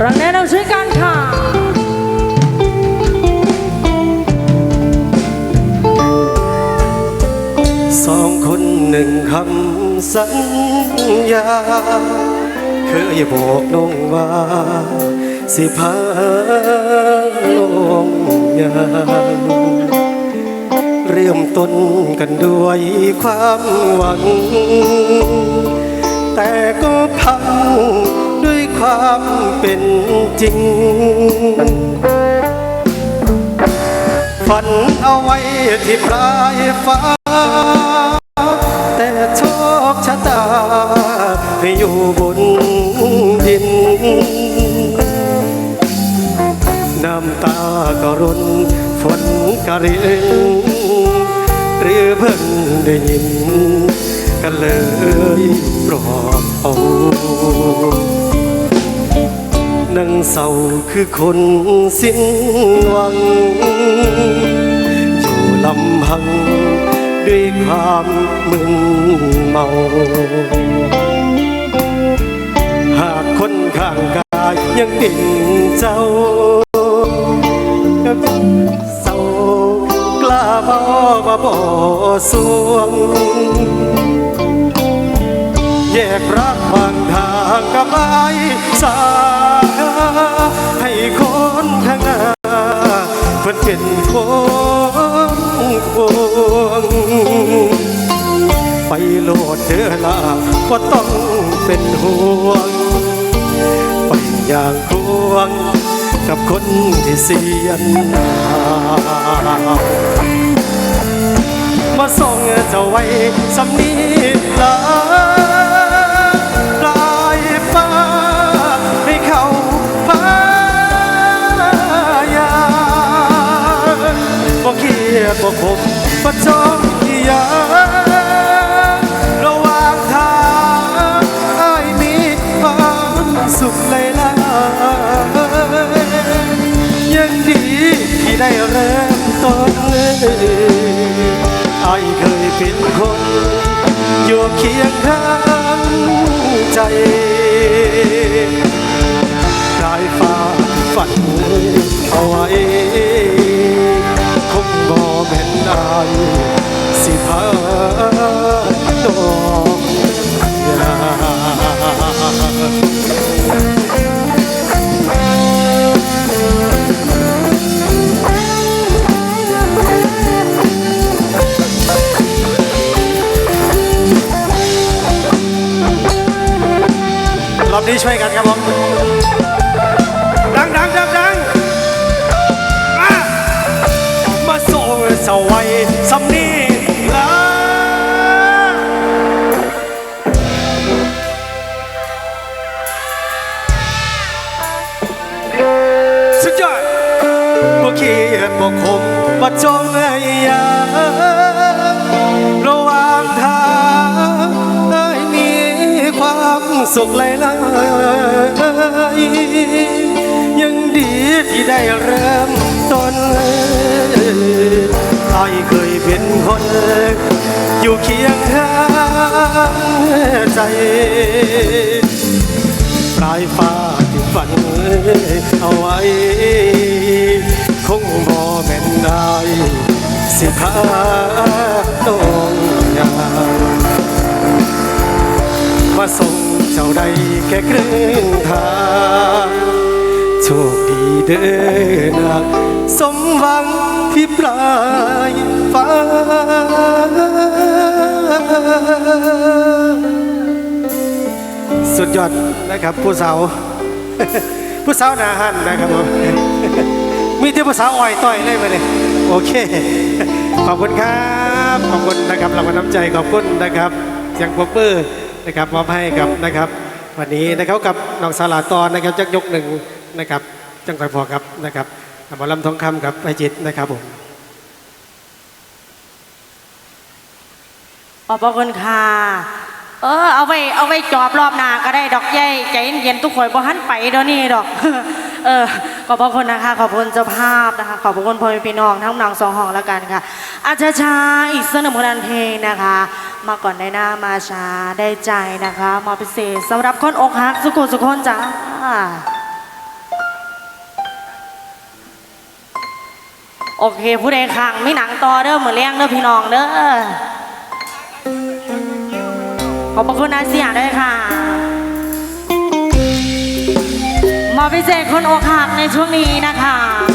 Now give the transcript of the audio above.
รังแนะนำช่วยกันค่ะสองคนหนึ่งคำสัญญา เคยบอกน้องว่า สิพาลงยามเริ่มต้นกันด้วยความหวัง แต่ก็พัง ด้วยความเป็นจริง ฝันเอาไว้ที่ปลายฟ้า แต่โชคชะตาให้อยู่บนดิน น้ำตาก็รุนฝนก็รินหรือเพิ่งได้ยินกันเลยปลอบเอา นั่งเศร้าคือคนสิ้นหวัง อยู่ลำพังด้วยความมึนเมา หากคนข้างกายยังติดเจ้าเศร้ากล้าบอมาบ่สวง แยกรักบางทางกับไอ้สาให้คนข้างหน้าเพิ่นเป็นคนควงไปโลดเดือลาว่าต้องเป็นห่วง ไปอย่างควงกับคนที่เสียนามาส่งเจ้าไว้สำนีลา ยดบอกผมประจองที่ยาระหว่างทางไอ้ายมีความสุขเลยล่ะยังดีที่ได้เริ่มต้นไอเคยเป็นคนอยู่เคียงข้างใจกายฟ้าฝันเอาไว้ สิพาดอกยารอบนี้ช่วยกันครับผมดังดังดังดังมามาโซ่เสาไว้สำนี่เขียนบ่คมบ่จงไอ้ยาระหว่างทางได้มีความสุขเลยล่ะยังดีที่ได้เริ่มต้นไอ้เคยเป็นคนอยู่เคียงข้างใจปลายฟ้าที่ฝันเอาไว้ งบ่แม่นได้สิพาตรงยางมาส่งเจ้าใดแค่ครึ่งทางโชคดีเด้อนะสมหวังที่ปลายฟ้าสุดยอดนะครับผู้สาวผู้สาวนาหันนะครับผม มีที่ผู้สาอ่อยต่อยเลยมาเลยโอเค ขอบคุณครับ ขอบคุณนะครับรางวัลน้ำใจขอบคุณนะครับเสียงปรบมือนะครับมอบให้กับนะครับ วันนี้นะครับกับน้องสาลาตอนนะครับจักยกหนึ่งนะครับจังคอยพอครับนะครับหมอลำทองคำกับไอจิตนะครับผมขอบพระคุณค่ะเออเอาไว้เอาไว้จอบรอบหน้าก็ได้ดอกใหญ่ใจเย็นๆทุกคนบ่หันไปเดี๋ยวนี้ดอก เออขอบคุณนะคะ ขอบคุณเจ้าภาพนะคะ ขอบคุณพ่อมพี่น้องทั้งนางสองห้องแล้วกันค่ะ อาชาชาอีกสักหนึ่ผลงานเพลงนะคะ มาก่อนได้หน้ามาชาได้ใจนะคะมาพิเศษสำหรับคนอกหักสุขสุขคนจ้าโอเค ผู้ใดขังไม่หนังต่อเด้อเหมือนเลี้ยงเด้อพี่น้องเด้อขอบคุณอาเสียด้วยค่ะ ขอพิเศษคนอกหักในช่วงนี้นะคะ